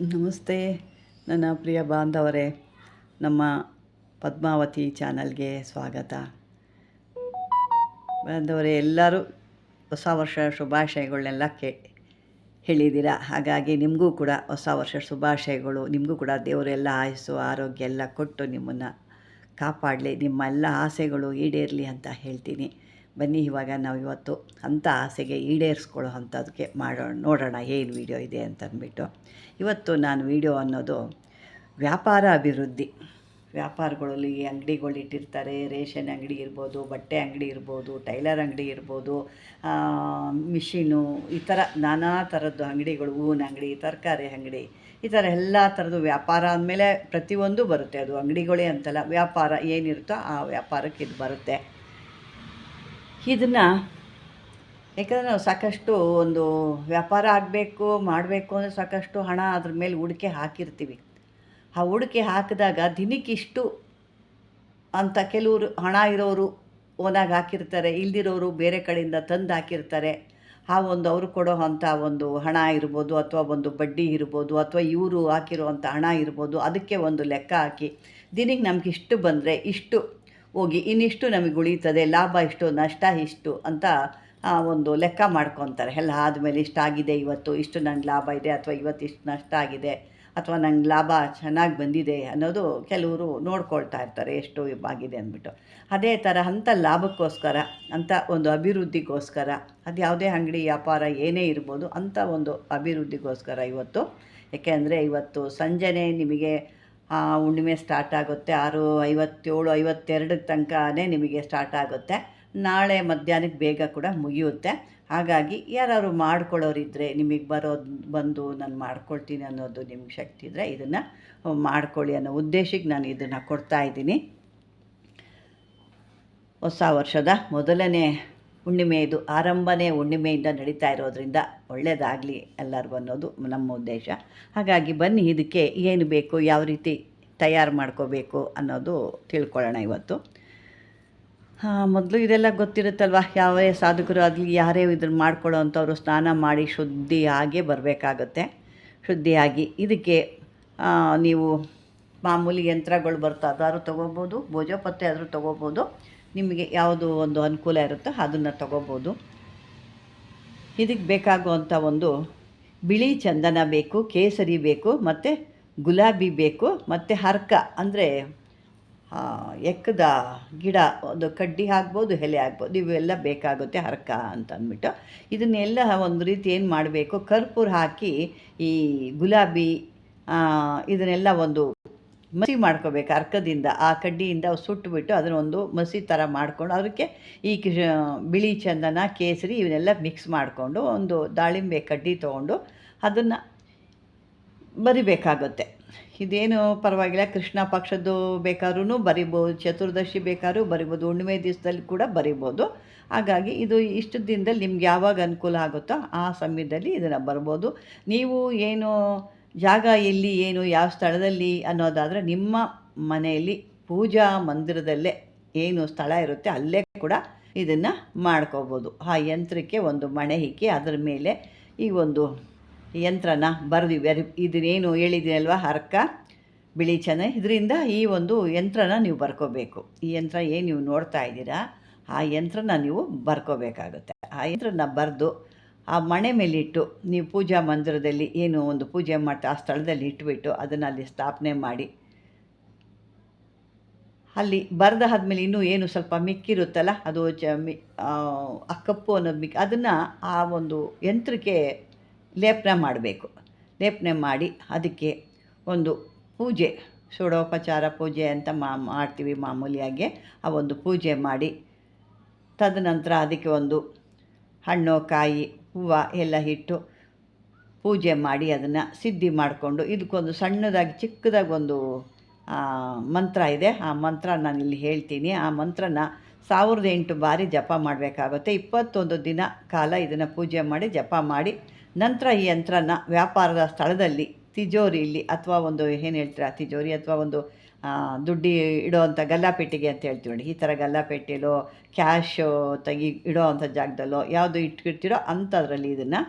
ನಮಸ್ತೆ, ನನ್ನ ಪ್ರಿಯ ಬಾಂಧವರೇ. ನಮ್ಮ ಪದ್ಮಾವತಿ ಚಾನಲ್ಗೆ ಸ್ವಾಗತ. ಬಾಂಧವರೇ, ಎಲ್ಲರೂ ಹೊಸ ವರ್ಷ ಶುಭಾಶಯಗಳನ್ನೆಲ್ಲ ಕೇ, ಹೇಳಿದ್ದೀರಾ? ಹಾಗಾಗಿ ನಿಮಗೂ ಕೂಡ ಹೊಸ ವರ್ಷ ಶುಭಾಶಯಗಳು. ನಿಮಗೂ ಕೂಡ ದೇವರೆಲ್ಲ ಆಯಸ್ಸು, ಆರೋಗ್ಯ ಎಲ್ಲ ಕೊಟ್ಟು ನಿಮ್ಮನ್ನು ಕಾಪಾಡಲಿ. ನಿಮ್ಮ ಎಲ್ಲ ಆಸೆಗಳು ಈಡೇರಲಿ ಅಂತ ಹೇಳ್ತೀನಿ. ಬನ್ನಿ, ಇವಾಗ ನಾವು ಇವತ್ತು ಅಂಥ ಆಸೆಗೆ ಈಡೇರಿಸ್ಕೊಳ್ಳೋ ಅಂಥದಕ್ಕೆ ಮಾಡೋಣ, ನೋಡೋಣ ಏನು ವೀಡಿಯೋ ಇದೆ ಅಂತ ಅಂದ್ಬಿಟ್ಟು ಇವತ್ತು ನಾನು ವೀಡಿಯೋ ಅನ್ನೋದು ವ್ಯಾಪಾರ ಅಭಿವೃದ್ಧಿ. ವ್ಯಾಪಾರಗಳಲ್ಲಿ ಅಂಗಡಿಗಳು ಇಟ್ಟಿರ್ತಾರೆ, ರೇಷನ್ ಅಂಗಡಿ ಇರ್ಬೋದು, ಬಟ್ಟೆ ಅಂಗಡಿ ಇರ್ಬೋದು, ಟೈಲರ್ ಅಂಗಡಿ ಇರ್ಬೋದು ಮಿಷಿನು, ಈ ಥರ ನಾನಾ ಥರದ್ದು ಅಂಗಡಿಗಳು, ಹೂವಿನ ಅಂಗಡಿ, ತರಕಾರಿ ಅಂಗಡಿ, ಈ ಥರ ಎಲ್ಲ ಥರದ್ದು ವ್ಯಾಪಾರ ಅಂದಮೇಲೆ ಪ್ರತಿಯೊಂದು ಬರುತ್ತೆ. ಅದು ಅಂಗಡಿಗಳೇ ಅಂತಲ್ಲ, ವ್ಯಾಪಾರ ಏನಿರುತ್ತೋ ಆ ವ್ಯಾಪಾರಕ್ಕೆ ಇದು ಬರುತ್ತೆ. ಇದನ್ನು ಯಾಕಂದರೆ ನಾವು ಸಾಕಷ್ಟು ಒಂದು ವ್ಯಾಪಾರ ಆಗಬೇಕು, ಮಾಡಬೇಕು ಅಂದರೆ ಸಾಕಷ್ಟು ಹಣ ಅದ್ರ ಮೇಲೆ ಹೂಡಿಕೆ ಹಾಕಿರ್ತೀವಿ. ಆ ಹೂಡಿಕೆ ಹಾಕಿದಾಗ ದಿನಕ್ಕಿಷ್ಟು ಅಂತ ಕೆಲವರು ಹಣ ಇರೋರು ಓನಾಗಿ ಹಾಕಿರ್ತಾರೆ, ಇಲ್ದಿರೋರು ಬೇರೆ ಕಡೆಯಿಂದ ತಂದು ಹಾಕಿರ್ತಾರೆ. ಆ ಒಂದು ಅವರು ಕೊಡೋ ಅಂಥ ಒಂದು ಹಣ ಇರ್ಬೋದು, ಅಥವಾ ಒಂದು ಬಡ್ಡಿ ಇರ್ಬೋದು, ಅಥವಾ ಇವರು ಹಾಕಿರೋ ಅಂಥ ಹಣ ಇರ್ಬೋದು, ಅದಕ್ಕೆ ಒಂದು ಲೆಕ್ಕ ಹಾಕಿ ದಿನಕ್ಕೆ ನಮಗೆ ಇಷ್ಟು ಬಂದರೆ ಇಷ್ಟು ಹೋಗಿ ಇನ್ನಿಷ್ಟು ನಮಗೆ ಉಳೀತದೆ, ಲಾಭ ಇಷ್ಟು, ನಷ್ಟ ಇಷ್ಟು ಅಂತ ಒಂದು ಲೆಕ್ಕ ಮಾಡ್ಕೊತಾರೆ. ಎಲ್ಲ ಆದಮೇಲೆ ಇಷ್ಟಾಗಿದೆ ಇವತ್ತು, ಇಷ್ಟು ನಂಗೆ ಲಾಭ ಇದೆ ಅಥವಾ ಇವತ್ತು ಇಷ್ಟು ನಷ್ಟ ಆಗಿದೆ ಅಥವಾ ನಂಗೆ ಲಾಭ ಚೆನ್ನಾಗಿ ಬಂದಿದೆ ಅನ್ನೋದು ಕೆಲವರು ನೋಡ್ಕೊಳ್ತಾ ಇರ್ತಾರೆ, ಎಷ್ಟು ಆಗಿದೆ ಅಂದ್ಬಿಟ್ಟು. ಅದೇ ಥರ ಅಂಥ ಲಾಭಕ್ಕೋಸ್ಕರ, ಅಂಥ ಒಂದು ಅಭಿವೃದ್ಧಿಗೋಸ್ಕರ, ಅದು ಯಾವುದೇ ಅಂಗಡಿ, ವ್ಯಾಪಾರ ಏನೇ ಇರ್ಬೋದು ಅಂಥ ಒಂದು ಅಭಿವೃದ್ಧಿಗೋಸ್ಕರ ಇವತ್ತು. ಏಕೆಂದರೆ ಇವತ್ತು ಸಂಜೆನೇ ನಿಮಗೆ ಆ, ಹುಣ್ಣಿಮೆ ಸ್ಟಾರ್ಟ್ ಆಗುತ್ತೆ ಆರು ಐವತ್ತೇಳು ಐವತ್ತೆರಡು ತನಕನೇ ನಿಮಗೆ ಸ್ಟಾರ್ಟ್ ಆಗುತ್ತೆ. ನಾಳೆ ಮಧ್ಯಾಹ್ನಕ್ಕೆ ಬೇಗ ಕೂಡ ಮುಗಿಯುತ್ತೆ. ಹಾಗಾಗಿ ಯಾರಾದ್ರು ಮಾಡ್ಕೊಳ್ಳೋರಿದ್ದರೆ ನಿಮಗೆ ಬರೋದು ಬಂದು ನಾನು ಮಾಡ್ಕೊಳ್ತೀನಿ ಅನ್ನೋದು ನಿಮ್ಗೆ ಶಕ್ತಿ ಇದ್ದರೆ ಇದನ್ನು ಮಾಡ್ಕೊಳ್ಳಿ ಅನ್ನೋ ಉದ್ದೇಶಕ್ಕೆ ನಾನು ಇದನ್ನು ಕೊಡ್ತಾ ಇದ್ದೀನಿ. ಹೊಸ ವರ್ಷದ ಮೊದಲನೇ ಹುಣ್ಣಿಮೆ ಇದು ಆರಂಭನೇ ಹುಣ್ಣಿಮೆಯಿಂದ ನಡೀತಾ ಇರೋದ್ರಿಂದ ಒಳ್ಳೆಯದಾಗಲಿ ಎಲ್ಲರಿಗೂ ಅನ್ನೋದು ನಮ್ಮ ಉದ್ದೇಶ. ಹಾಗಾಗಿ ಬನ್ನಿ ಇದಕ್ಕೆ ಏನು ಬೇಕು, ಯಾವ ರೀತಿ ತಯಾರು ಮಾಡ್ಕೋಬೇಕು ಅನ್ನೋದು ತಿಳ್ಕೊಳ್ಳೋಣ ಇವತ್ತು. ಮೊದಲು ಇದೆಲ್ಲ ಗೊತ್ತಿರುತ್ತಲ್ವ ಯಾವೇ ಸಾಧಕರು ಆಗಲಿ, ಯಾರೇ ಇದನ್ನು ಮಾಡ್ಕೊಳ್ಳೋ ಅಂಥವ್ರು ಸ್ನಾನ ಮಾಡಿ ಶುದ್ಧಿಯಾಗೇ ಬರಬೇಕಾಗತ್ತೆ. ಶುದ್ಧಿಯಾಗಿ ಇದಕ್ಕೆ ನೀವು ಮಾಮೂಲಿ ಯಂತ್ರಗಳು ಬರ್ತಾ ಅದಾದ್ರೂ ತೊಗೋಬೋದು, ಭೋಜಪತ್ತೆ ಆದರೂ ತೊಗೋಬೋದು. ನಿಮಗೆ ಯಾವುದು ಒಂದು ಅನುಕೂಲ ಇರುತ್ತೋ ಅದನ್ನು ತಗೋಬೋದು. ಇದಕ್ಕೆ ಬೇಕಾಗುವಂಥ ಒಂದು ಬಿಳಿ ಚಂದನ ಬೇಕು, ಕೇಸರಿ ಬೇಕು, ಮತ್ತು ಗುಲಾಬಿ ಬೇಕು, ಮತ್ತು ಹರ್ಕ ಅಂದರೆ ಎಕ್ಕದ ಗಿಡ, ಒಂದು ಕಡ್ಡಿ ಆಗ್ಬೋದು ಎಲೆ ಆಗ್ಬೋದು ಇವೆಲ್ಲ ಬೇಕಾಗುತ್ತೆ ಹರ್ಕ ಅಂತ ಅಂದ್ಬಿಟ್ಟು. ಇದನ್ನೆಲ್ಲ ಒಂದು ರೀತಿ ಏನು ಮಾಡಬೇಕು, ಕರ್ಪೂರ ಹಾಕಿ ಈ ಗುಲಾಬಿ ಇದನ್ನೆಲ್ಲ ಒಂದು ಮಸಿ ಮಾಡ್ಕೋಬೇಕು, ಅರ್ಕದಿಂದ ಆ ಕಡ್ಡಿಯಿಂದ ಸುಟ್ಟುಬಿಟ್ಟು ಅದನ್ನೊಂದು ಮಸಿ ಥರ ಮಾಡಿಕೊಂಡು ಅದಕ್ಕೆ ಈ ಬಿಳಿ ಚಂದನ, ಕೇಸರಿ ಇವನ್ನೆಲ್ಲ ಮಿಕ್ಸ್ ಮಾಡಿಕೊಂಡು ಒಂದು ದಾಳಿಂಬೆ ಕಡ್ಡಿ ತೊಗೊಂಡು ಅದನ್ನು ಬರಿಬೇಕಾಗುತ್ತೆ. ಇದೇನು ಪರವಾಗಿಲ್ಲ, ಕೃಷ್ಣ ಪಕ್ಷದ್ದು ಬೇಕಾದ್ರೂ ಬರಿಬೋದು, ಚತುರ್ದಶಿ ಬೇಕಾದ್ರೂ ಬರಿಬೋದು, ಹುಣ್ಣಿಮೆ ದಿವಸದಲ್ಲಿ ಕೂಡ ಬರಿಬೋದು. ಹಾಗಾಗಿ ಇದು ಇಷ್ಟು ದಿನದಲ್ಲಿ ನಿಮ್ಗೆ ಯಾವಾಗ ಅನುಕೂಲ ಆಗುತ್ತೋ ಆ ಸಮಯದಲ್ಲಿ ಇದನ್ನು ಬರ್ಬೋದು. ನೀವು ಏನು ಜಾಗ ಎಲ್ಲಿ, ಏನು, ಯಾವ ಸ್ಥಳದಲ್ಲಿ ಅನ್ನೋದಾದರೆ ನಿಮ್ಮ ಮನೆಯಲ್ಲಿ ಪೂಜಾ ಮಂದಿರದಲ್ಲೇ ಏನು ಸ್ಥಳ ಇರುತ್ತೆ ಅಲ್ಲೇ ಕೂಡ ಇದನ್ನು ಮಾಡ್ಕೋಬೋದು. ಆ ಯಂತ್ರಕ್ಕೆ ಒಂದು ಮಣೆ ಹಿಕ್ಕಿ ಅದರ ಮೇಲೆ ಈ ಒಂದು ಯಂತ್ರನ ಬರೆದು ಇದನ್ನೇನು ಹೇಳಿದ್ದೀನಲ್ವ ಹರ್ಕ, ಬಿಳಿ ಚೆನ್ನ ಇದರಿಂದ ಈ ಒಂದು ಯಂತ್ರನ ನೀವು ಬರ್ಕೋಬೇಕು. ಈ ಯಂತ್ರ ಏನು ನೀವು ನೋಡ್ತಾ ಇದ್ದೀರಾ, ಆ ಯಂತ್ರನ ನೀವು ಬರ್ಕೋಬೇಕಾಗುತ್ತೆ. ಆ ಯಂತ್ರನ ಬರೆದು ಆ ಮಣೆ ಮೇಲಿಟ್ಟು ನೀವು ಪೂಜಾ ಮಂದಿರದಲ್ಲಿ ಏನು ಒಂದು ಪೂಜೆ ಮಾಡ್ತಾ ಆ ಸ್ಥಳದಲ್ಲಿ ಇಟ್ಬಿಟ್ಟು ಅದನ್ನು ಅಲ್ಲಿ ಸ್ಥಾಪನೆ ಮಾಡಿ. ಅಲ್ಲಿ ಬರೆದಾದ್ಮೇಲೆ ಇನ್ನೂ ಏನು ಸ್ವಲ್ಪ ಮಿಕ್ಕಿರುತ್ತಲ್ಲ ಅದು ಚ ಮಿ ಆ, ಆ ಕಪ್ಪು ಅನ್ನೋದು ಮಿಕ್ಕಿ ಅದನ್ನು ಆ ಒಂದು ಯಂತ್ರಕ್ಕೆ ಲೇಪನ ಮಾಡಬೇಕು. ಲೇಪನೆ ಮಾಡಿ ಅದಕ್ಕೆ ಒಂದು ಪೂಜೆ ಷೋಡೋಪಚಾರ ಪೂಜೆ ಅಂತ ಮಾ ಮಾಡ್ತೀವಿ ಮಾಮೂಲಿಯಾಗಿ. ಆ ಒಂದು ಪೂಜೆ ಮಾಡಿ ತದನಂತರ ಅದಕ್ಕೆ ಒಂದು ಹಣ್ಣು ಕಾಯಿ ಹೂವು ಎಲ್ಲ ಇಟ್ಟು ಪೂಜೆ ಮಾಡಿ ಅದನ್ನು ಸಿದ್ಧಿ ಮಾಡಿಕೊಂಡು ಇದಕ್ಕೊಂದು ಸಣ್ಣದಾಗಿ ಚಿಕ್ಕದಾಗಿ ಒಂದು ಮಂತ್ರ ಇದೆ. ಆ ಮಂತ್ರ ನಾನು ಇಲ್ಲಿ ಹೇಳ್ತೀನಿ. ಆ ಮಂತ್ರನ ಸಾವಿರದ ಎಂಟು ಬಾರಿ ಜಪ ಮಾಡಬೇಕಾಗುತ್ತೆ. ಇಪ್ಪತ್ತೊಂದು ದಿನ ಕಾಲ ಇದನ್ನು ಪೂಜೆ ಮಾಡಿ, ಜಪ ಮಾಡಿ, ನಂತರ ಈ ಯಂತ್ರನ ವ್ಯಾಪಾರದ ಸ್ಥಳದಲ್ಲಿ, ತಿಜೋರಿಯಲ್ಲಿ, ಅಥವಾ ಒಂದು, ಏನು ಹೇಳ್ತೀರಾ, ತಿಜೋರಿ ಅಥವಾ ಒಂದು ದುಡ್ಡು ಇಡೋವಂಥ ಗಲ್ಲಾಪೆಟ್ಟಿಗೆ ಅಂತ ಹೇಳ್ತೀವಿ ನೋಡಿ. ಈ ಥರ ಗಲ್ಲಾಪೆಟ್ಟಿಲೋ, ಕ್ಯಾಶು ತೆಗಿ ಇಡೋ ಅಂಥ ಜಾಗದಲ್ಲೋ ಯಾವುದು ಇಟ್ಟಿರ್ತೀರೋ ಅಂಥದ್ರಲ್ಲಿ ಇದನ್ನು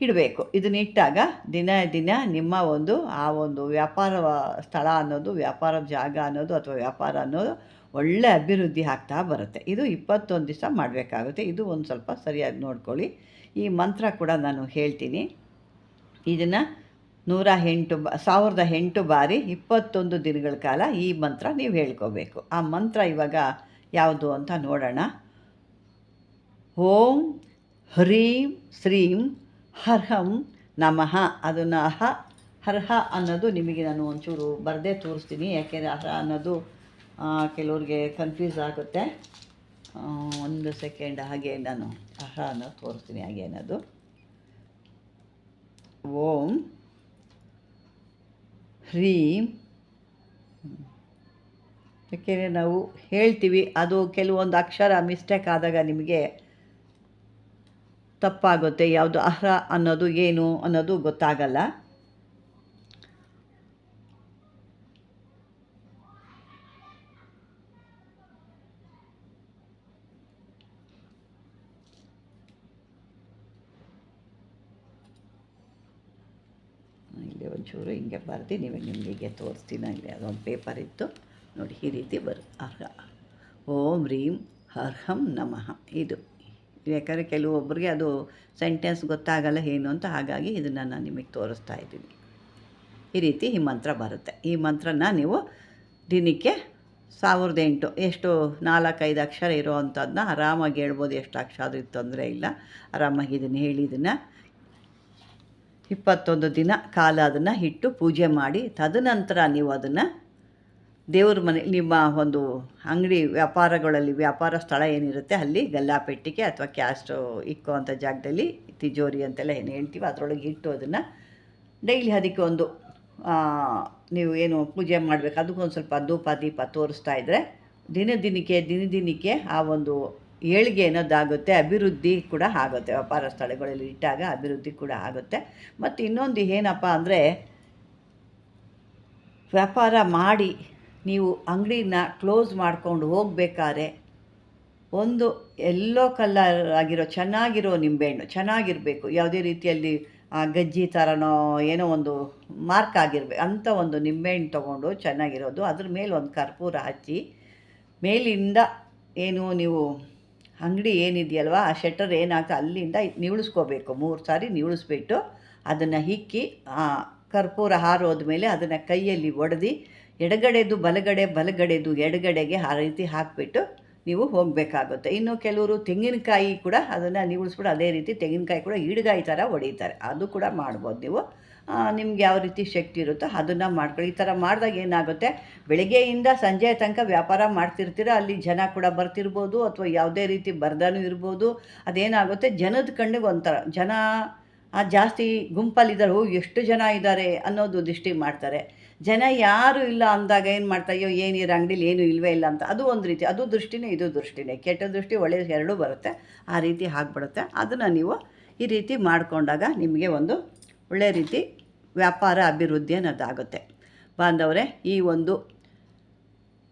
ಇಡಬೇಕು. ಇದನ್ನ ಇಟ್ಟಾಗ ದಿನ ದಿನ ನಿಮ್ಮ ಒಂದು, ಆ ಒಂದು ವ್ಯಾಪಾರ ಸ್ಥಳ ಅನ್ನೋದು, ವ್ಯಾಪಾರ ಜಾಗ ಅನ್ನೋದು ಅಥವಾ ವ್ಯಾಪಾರ ಅನ್ನೋದು ಒಳ್ಳೆ ಅಭಿವೃದ್ಧಿ ಆಗ್ತಾ ಬರುತ್ತೆ. ಇದು ಇಪ್ಪತ್ತೊಂದು ದಿವಸ ಮಾಡಬೇಕಾಗುತ್ತೆ. ಇದು ಒಂದು ಸ್ವಲ್ಪ ಸರಿಯಾಗಿ ನೋಡ್ಕೊಳ್ಳಿ. ಈ ಮಂತ್ರ ಕೂಡ ನಾನು ಹೇಳ್ತೀನಿ. ಇದನ್ನು ನೂರ ಎಂಟು ಬ, ಸಾವಿರದ ಎಂಟು ಬಾರಿ ಇಪ್ಪತ್ತೊಂದು ದಿನಗಳ ಕಾಲ ಈ ಮಂತ್ರ ನೀವು ಹೇಳ್ಕೋಬೇಕು. ಆ ಮಂತ್ರ ಇವಾಗ ಯಾವುದು ಅಂತ ನೋಡೋಣ. ಓಂ ಹ್ರೀಂ ಶ್ರೀಂ ಹರ್ಹಂ ನಮಃ. ಅದನ್ನು ಅಹ, ಹರ್ಹ ಅನ್ನೋದು ನಿಮಗೆ ನಾನು ಒಂಚೂರು ಬರದೇ ತೋರಿಸ್ತೀನಿ. ಯಾಕೆಂದರೆ ಅರ್ಹ ಅನ್ನೋದು ಕೆಲವ್ರಿಗೆ ಕನ್ಫ್ಯೂಸ್ ಆಗುತ್ತೆ. ಒಂದು ಸೆಕೆಂಡ್ ಹಾಗೆ ನಾನು ಅರ್ಹ ಅನ್ನೋದು ತೋರಿಸ್ತೀನಿ, ಹಾಗೆ ಅನ್ನೋದು. ಓಂ ಹ್ರೀಂ ಯಾಕೆಂದರೆ ನಾವು ಹೇಳ್ತೀವಿ, ಅದು ಕೆಲವೊಂದು ಅಕ್ಷರ ಮಿಸ್ಟೇಕ್ ಆದಾಗ ನಿಮಗೆ ತಪ್ಪಾಗುತ್ತೆ. ಯಾವುದು ಅಹ್ರ ಅನ್ನೋದು ಏನು ಅನ್ನೋದು ಗೊತ್ತಾಗಲ್ಲ ಇಲ್ಲಿ ಒಂಚೂರು ಹಿಂಗೆ ಬರೆದು ನೀವು ನಿಮಗೆ ಹೀಗೆ ತೋರಿಸ್ತೀನಿ ಅಲ್ಲಿ ಅದೊಂದು ಪೇಪರ್ ಇತ್ತು. ನೋಡಿ, ಈ ರೀತಿ ಬರು ಅರ್ಹ. ಓಂ ರೀಂ ಅರ್ಹಂ ನಮಃ. ಇದು. ಯಾಕಂದರೆ ಕೆಲವೊಬ್ಬರಿಗೆ ಅದು ಸೆಂಟೆನ್ಸ್ ಗೊತ್ತಾಗಲ್ಲ ಏನು ಅಂತ, ಹಾಗಾಗಿ ಇದನ್ನು ನಾನು ನಿಮಗೆ ತೋರಿಸ್ತಾ ಇದ್ದೀನಿ. ಈ ರೀತಿ ಈ ಮಂತ್ರ ಬರುತ್ತೆ. ಈ ಮಂತ್ರನ ನೀವು ದಿನಕ್ಕೆ ಸಾವಿರದ ಎಂಟು, ಎಷ್ಟು ನಾಲ್ಕೈದು ಅಕ್ಷರ ಇರೋ ಅಂಥದ್ದನ್ನ ಆರಾಮಾಗಿ ಹೇಳ್ಬೋದು. ಎಷ್ಟು ಅಕ್ಷರ ಆದರೂ ತೊಂದರೆ ಇಲ್ಲ. ಆರಾಮಾಗಿ ಇದನ್ನು ಹೇಳಿ, ಇದನ್ನು ಇಪ್ಪತ್ತೊಂದು ದಿನ ಕಾಲ ಅದನ್ನು ಇಟ್ಟು ಪೂಜೆ ಮಾಡಿ, ತದನಂತರ ನೀವು ಅದನ್ನು ದೇವ್ರ ಮನೆ, ನಿಮ್ಮ ಒಂದು ಅಂಗಡಿ ವ್ಯಾಪಾರಗಳಲ್ಲಿ, ವ್ಯಾಪಾರ ಸ್ಥಳ ಏನಿರುತ್ತೆ ಅಲ್ಲಿ ಗಲ್ಲಾಪೆಟ್ಟಿಗೆ ಅಥವಾ ಕ್ಯಾಸ್ಟ್ ಇಕ್ಕೋ ಅಂಥ ಜಾಗದಲ್ಲಿ ತಿಜೋರಿ ಅಂತೆಲ್ಲ ಏನು ಹೇಳ್ತೀವಿ ಅದರೊಳಗೆ ಇಟ್ಟು ಅದನ್ನು ಡೈಲಿ ಅದಕ್ಕೆ ಒಂದು ನೀವು ಏನು ಪೂಜೆ ಮಾಡಬೇಕು, ಅದಕ್ಕೊಂದು ಸ್ವಲ್ಪ ಧೂಪ ದೀಪ ತೋರಿಸ್ತಾ ಇದ್ದರೆ ದಿನ ದಿನಕ್ಕೆ ದಿನ ದಿನಕ್ಕೆ ಆ ಒಂದು ಏಳಿಗೆ ಅನ್ನೋದಾಗುತ್ತೆ ಅಭಿವೃದ್ಧಿ ಕೂಡ ಆಗುತ್ತೆ. ವ್ಯಾಪಾರ ಸ್ಥಳಗಳಲ್ಲಿ ಇಟ್ಟಾಗ ಅಭಿವೃದ್ಧಿ ಕೂಡ ಆಗುತ್ತೆ. ಮತ್ತು ಇನ್ನೊಂದು ಏನಪ್ಪ ಅಂದರೆ, ವ್ಯಾಪಾರ ಮಾಡಿ ನೀವು ಅಂಗಡಿನ ಕ್ಲೋಸ್ ಮಾಡ್ಕೊಂಡು ಹೋಗಬೇಕಾದ್ರೆ ಒಂದು ಎಲ್ಲೋ ಕಲರ್ ಆಗಿರೋ ಚೆನ್ನಾಗಿರೋ ನಿಂಬೆಹಣ್ಣು ಚೆನ್ನಾಗಿರಬೇಕು. ಯಾವುದೇ ರೀತಿಯಲ್ಲಿ ಆ ಗಜ್ಜಿ ಥರನೋ ಏನೋ ಒಂದು ಮಾರ್ಕ್ ಆಗಿರ್ಬೇಕು ಅಂಥ ಒಂದು ನಿಂಬೆಹಣ್ಣು ತೊಗೊಂಡು ಚೆನ್ನಾಗಿರೋದು. ಅದ್ರ ಮೇಲೆ ಒಂದು ಕರ್ಪೂರ ಹಚ್ಚಿ ಮೇಲಿಂದ ಏನು ನೀವು ಅಂಗಡಿ ಏನಿದೆಯಲ್ವ, ಆ ಶೆಟರ್ ಏನಾಗ್ತದೆ ಅಲ್ಲಿಂದ ನಿವಳಿಸ್ಕೋಬೇಕು. ಮೂರು ಸಾರಿ ನಿವಳಿಸ್ಬಿಟ್ಟು ಅದನ್ನು ಹಿಕ್ಕಿ, ಆ ಕರ್ಪೂರ ಹಾರೋದ ಮೇಲೆ ಅದನ್ನು ಕೈಯಲ್ಲಿ ಒಡೆದು, ಎಡಗಡೆದು ಬಲಗಡೆ, ಬಲಗಡೆದು ಎಡಗಡೆಗೆ ಆ ರೀತಿ ಹಾಕಿಬಿಟ್ಟು ನೀವು ಹೋಗಬೇಕಾಗುತ್ತೆ. ಇನ್ನು ಕೆಲವರು ತೆಂಗಿನಕಾಯಿ ಕೂಡ ಅದನ್ನು ನಿವಳಿಸ್ಬಿಟ್ಟು ಅದೇ ರೀತಿ ತೆಂಗಿನಕಾಯಿ ಕೂಡ ಈಡ್ಗಾಯಿ ಥರ ಹೊಡಿತಾರೆ. ಅದು ಕೂಡ ಮಾಡ್ಬೋದು ನೀವು. ನಿಮ್ಗೆ ಯಾವ ರೀತಿ ಶಕ್ತಿ ಇರುತ್ತೋ ಅದನ್ನು ಮಾಡ್ಕೊಳ್ಳಿ. ಈ ಥರ ಮಾಡಿದಾಗ ಏನಾಗುತ್ತೆ? ಬೆಳಗ್ಗೆಯಿಂದ ಸಂಜೆ ತನಕ ವ್ಯಾಪಾರ ಮಾಡ್ತಿರ್ತೀರ? ಅಲ್ಲಿ ಜನ ಕೂಡ ಬರ್ತಿರ್ಬೋದು ಅಥವಾ ಯಾವುದೇ ರೀತಿ ಬರ್ದಾನು ಇರ್ಬೋದು. ಅದೇನಾಗುತ್ತೆ? ಜನದ ಕಣ್ಣಿಗೆ ಒಂಥರ, ಜನ ಆ ಜಾಸ್ತಿ ಗುಂಪಲ್ಲಿದ್ದಾರೆ. ಓ ಎಷ್ಟು ಜನ ಇದ್ದಾರೆ ಅನ್ನೋದು ದೃಷ್ಟಿ ಮಾಡ್ತಾರೆ. ಜನ ಯಾರು ಇಲ್ಲ ಅಂದಾಗ ಏನು ಮಾಡ್ತಾ, ಅಯ್ಯೋ ಏನಿರ ಅಂಗಡಿಲಿ ಏನು ಇಲ್ವೇ ಇಲ್ಲ ಅಂತ. ಅದು ಒಂದು ರೀತಿ, ಅದು ದೃಷ್ಟಿನೇ, ಇದು ದೃಷ್ಟಿನೇ. ಕೆಟ್ಟ ದೃಷ್ಟಿ ಒಳ್ಳೆಯ ಎರಡೂ ಬರುತ್ತೆ. ಆ ರೀತಿ ಆಗಿಬಿಡುತ್ತೆ. ಅದನ್ನು ನೀವು ಈ ರೀತಿ ಮಾಡಿಕೊಂಡಾಗ ನಿಮಗೆ ಒಂದು ಒಳ್ಳೆಯ ರೀತಿ ವ್ಯಾಪಾರ ಅಭಿವೃದ್ಧಿ ಅನ್ನೋದಾಗುತ್ತೆ. ಬಾಂಧವರೇ, ಈ ಒಂದು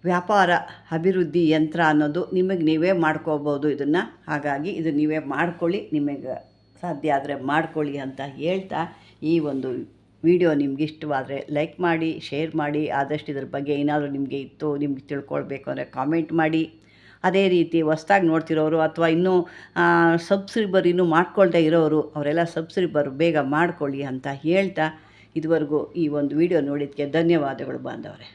ವ್ಯಾಪಾರ ಅಭಿವೃದ್ಧಿ ಯಂತ್ರ ಅನ್ನೋದು ನಿಮಗೆ ನೀವೇ ಮಾಡ್ಕೋಬೋದು ಇದನ್ನು. ಹಾಗಾಗಿ ಇದು ನೀವೇ ಮಾಡ್ಕೊಳ್ಳಿ, ನಿಮಗೆ ಸಾಧ್ಯ ಆದರೆ ಮಾಡ್ಕೊಳ್ಳಿ ಅಂತ ಹೇಳ್ತಾ ಈ ಒಂದು ವಿಡಿಯೋ ನಿಮ್ಗೆ ಇಷ್ಟವಾದರೆ ಲೈಕ್ ಮಾಡಿ, ಶೇರ್ ಮಾಡಿ. ಆದಷ್ಟು ಇದ್ರ ಬಗ್ಗೆ ಏನಾದರೂ ನಿಮಗೆ ಇತ್ತು, ನಿಮ್ಗೆ ತಿಳ್ಕೊಳ್ಬೇಕು ಅಂದರೆ ಕಾಮೆಂಟ್ ಮಾಡಿ. ಅದೇ ರೀತಿ ಹೊಸ್ದಾಗಿ ನೋಡ್ತಿರೋರು ಅಥವಾ ಇನ್ನೂ ಸಬ್ಸ್ಕ್ರಿಬರ್ ಇನ್ನೂ ಮಾಡ್ಕೊಳ್ದೇ ಇರೋರು, ಅವರೆಲ್ಲ ಸಬ್ಸ್ಕ್ರಿಬರ್ ಬೇಗ ಮಾಡ್ಕೊಳ್ಳಿ ಅಂತ ಹೇಳ್ತಾ ಇದುವರೆಗೂ ಈ ಒಂದು ವಿಡಿಯೋ ನೋಡಿದ್ದಕ್ಕೆ ಧನ್ಯವಾದಗಳು ಬಾಂಧವರೇ.